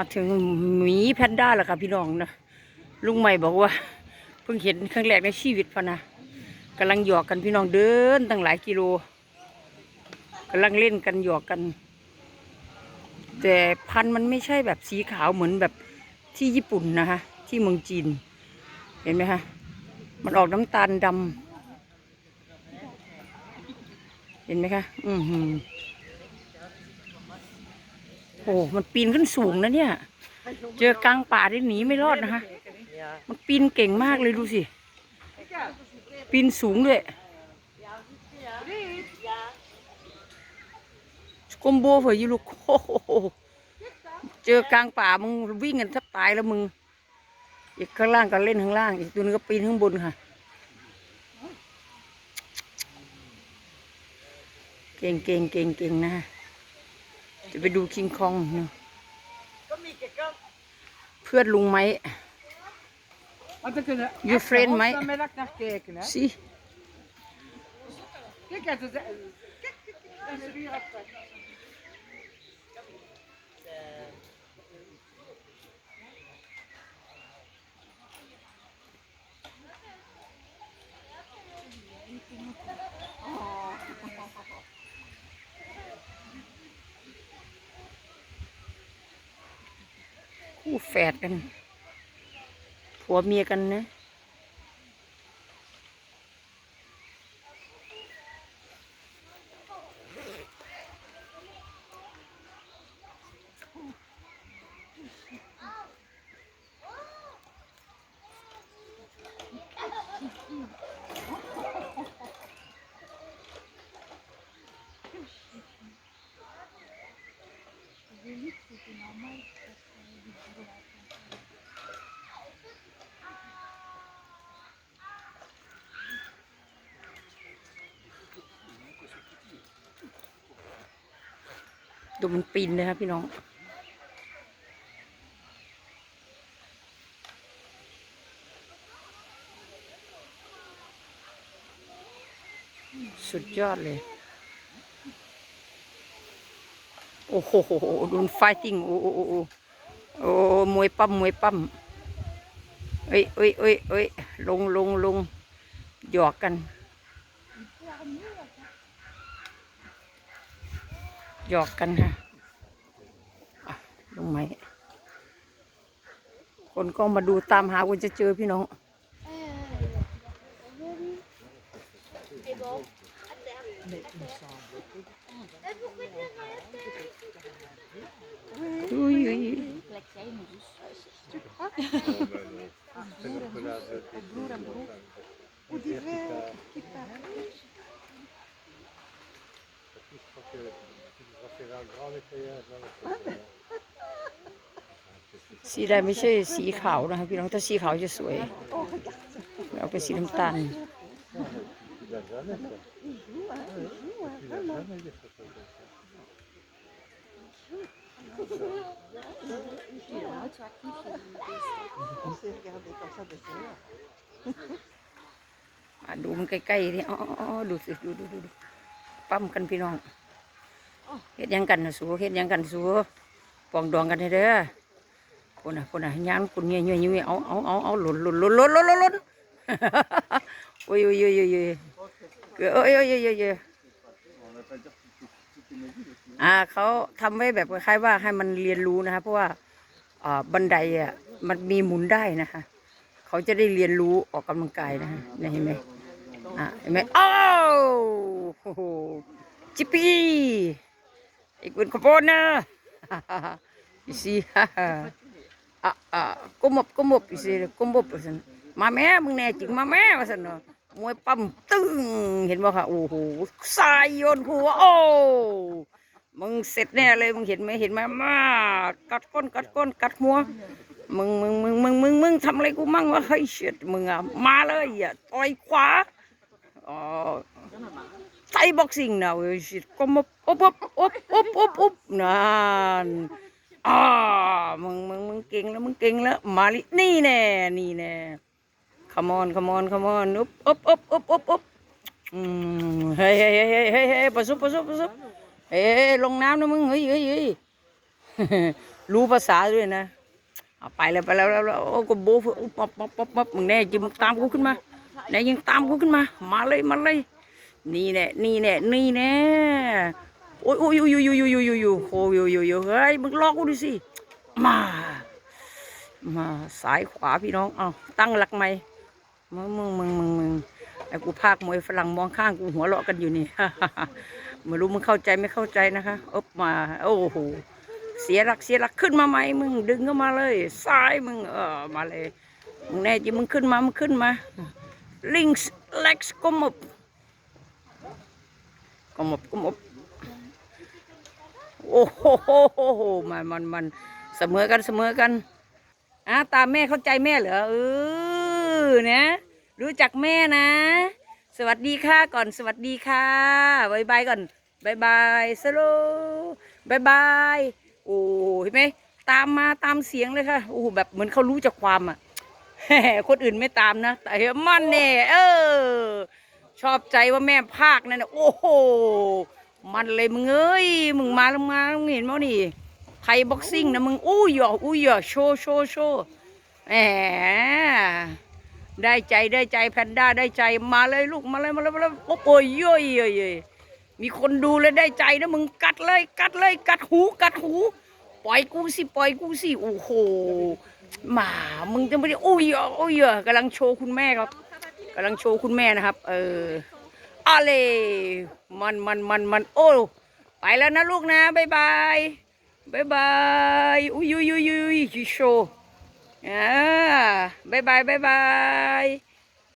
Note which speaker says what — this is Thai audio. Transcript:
Speaker 1: มาถึงหมีแพนด้าแล้วค่ะพี่น้องนะลุงใหม่บอกว่า เพิ่งเห็นครั้งแรกในชีวิตพะนะกำลังหยอกกันพี่น้องเดินตั้งหลายกิโลกำลังเล่นกันหยอกกัน แต่พันธุ์มันไม่ใช่แบบสีขาวเหมือนแบบที่ญี่ปุ่นนะคะที่เมืองจีน เห็นไหมคะมันออกน้ำตาลดำเห็นไหมคะ อือหือ โอ้ มันปีนขึ้นสูงนะเนี่ย เจอกลางป่าได้หนีไม่รอดนะคะ มันปีนเก่งมากเลยดูสิ ปีนสูงด้วยกมโบเผยยูลูกโอ้โหเจอกลางป่ามึงวิ่งกันแทบตายแล้วมึง อีกข้างล่างก็เล่นข้างล่าง อีกตัวนึงก็ปีนข้างบนค่ะ เก่งเก่งเก่งเก่งนะ ฮะจะไปดูคิงคองเนอะเพื่อนลุงไหม
Speaker 2: Want dan kunnen
Speaker 1: Je
Speaker 2: echt
Speaker 1: vriend
Speaker 2: de
Speaker 1: mij-
Speaker 2: vanmiddag naar kijken, hè?
Speaker 1: สิ
Speaker 2: Kijk, het is... Kijk, kijk, kijk. En ze weer even.
Speaker 1: คู่แฝดกัน ผัวเมียกันนะ ดูมันปีนเลยครับพี่น้อง สุดยอดเลย โอ้โหโดนไฟติ้งโอ้โอ้โอ้ โอ้มวยปั้มมวยปั้มเอ้ยเอ้ยเอ้ยเอ้ยลงลงลงหยอกกันหยอกกันค่ะอะลงไหมคนก็มาดูตามหาคนจะเจอพี่น้องอุ้ย อุ้ยสีแดงไม่ใช่สีขาวนะคะพี่น้องถ้าสีขาวจะสวยเอาไปสีน้ำตาล อะดูมันใกล้ๆนี่อ๋ออ๋อดูสิดูดูดูดูปั้มกันพี่น้องเฮ็ดหยังกันนะสูเฮ็ดหยังกันสูปองดองกันให้เด้อคนน่ะคนน่ะยามคนเงี้ยเงี้ยเงี้ยเอาเอาเอาเอาหล่นหล่นหล่นหล่นหล่นหล่นหล่นโอ้ยโอ้ยโอ้ยโอ้ยโอ้ยเอ้ยโอ้ยโอ้ยโอ้ยโอ่าเขาทำไว้แบบคล้ายๆว่าให้มันเรียนรู้นะคะเพราะว่าอ่าบันไดอะมันมีหมุนได้นะคะเขาจะได้เรียนรู้ออกกำลังกายนะฮะเห็นไหมอะเห็นไหมอ้าวโอ้โหจิปปี้อีกคนขบวนนะ you see อะอะก้มบก้มบ you see ก้มบสันมาแม่มึงแน่จริงมาแม่ว่าสันเนาะมวยปั๊มตึ้งเห็นบ่ค่ะโอ้โหสายโยนหัวโอ้ มึงเสร็จแน่เลยมึงเห็นไหมเห็นไหมมากัดก้นกัดก้นกัดหัวมึงมึงมึงมึงมึงมึงทำอะไรกูมั่งวะเฮ้ยเชิดมึงอะมาเลยอะต่อยขวาอ๋อไทยบ็อกซิ่งนะเว้ยชิดก็มาอบอบอบอบอบอบนั่นอ่ามึงมึงมึงเก่งแล้วมึงเก่งแล้วมาลินี่แน่นี่แน่ come on come on come on อบอบอบอบอบอบอืมเฮ้ยเฮ้ยเฮ้ยเฮ้ยเฮ้ยเฮ้ยประสบประสบประสบ เอ๊ลงน้ำนะมึงเฮ้ยเฮ้ยเฮ้ยรู้ภาษาด้วยนะเอาไปแล้วไปแล้วแล้วโอ้ก็โบฟป๊อปป๊อปป๊อปมึงแน่จริงมึงตามกูขึ้นมาแน่ยังตามกูขึ้นมา มาเลยมาเลย นี่แน่นี่แน่นี่แน่โอ้ยโอ้ยโอ้ยู่อยโอ้ยโอ้ยโอ้ยโอ้ยู่โอ้ยู่อยู่อยู่เฮ้ยมึงลอกกูดูสิมา มาสายขวาพี่น้องเอ้าตั้งหลักใหม่มึงมึงมึงมึงมึง กูภาคมวยฝรั่งมองข้างกูหัวเราะกันอยู่นี่ ไม่รู้มึงเข้าใจไม่เข้าใจนะคะอบมา โอ้โหเสียหลักเสียหลักขึ้นมาไหมมึงดึงเข้ามาเลยซ้ายมึงเออมาเลยมึงแน่จริงมึงขึ้นมามึงขึ้นมา links lex kom op kom op kom op โอ้โหมันมันมันเสมอกันเสมอกันอะตาแม่เข้าใจแม่เหรอเออเนะ รู้จักแม่นะ สวัสดีค่ะก่อนสวัสดีค่ะบายบายก่อนบายบายสโลบายบายโอ้เห็นไหมตามมาตามเสียงเลยค่ะโอ้โหแบบเหมือนเขารู้จักความอะคนอื่นไม่ตามนะ แต่เฮมันเนี่ยเออ ชอบใจว่าแม่ภาคนั่นนะโอ้โหมันเลยมึงเอ้ยมึงมาแล้วมามึงเห็นมั้นี่ไทยบ็อกซิ่งนะมึงอู้ยอะอู้ยอโชว์โชว์โชว์แหม ได้ใจได้ใจแพนด้าได้ใจมาเลยลูกมาเลยมาเลยมาเลยโอ้โหเย่อยเย่ยยมีคนดูเลยได้ใจนะมึงกัดเลย กัดเลย กัดหู กัดหู ปล่อยกูสิปล่อยกูสิโอ้โหหมามึงจะไม่ได้อุ้ยอะอุ้ยกำลังโชว์คุณแม่ครับกำลังโชว์คุณแม่นะครับ เอออะไรมันมันมันมันโอ้ไปแล้วนะลูกนะบายบายบายบายอุ้ยอุ้ยอุ้ยอุ้ยโชว์ อ่าบายบายบายบาย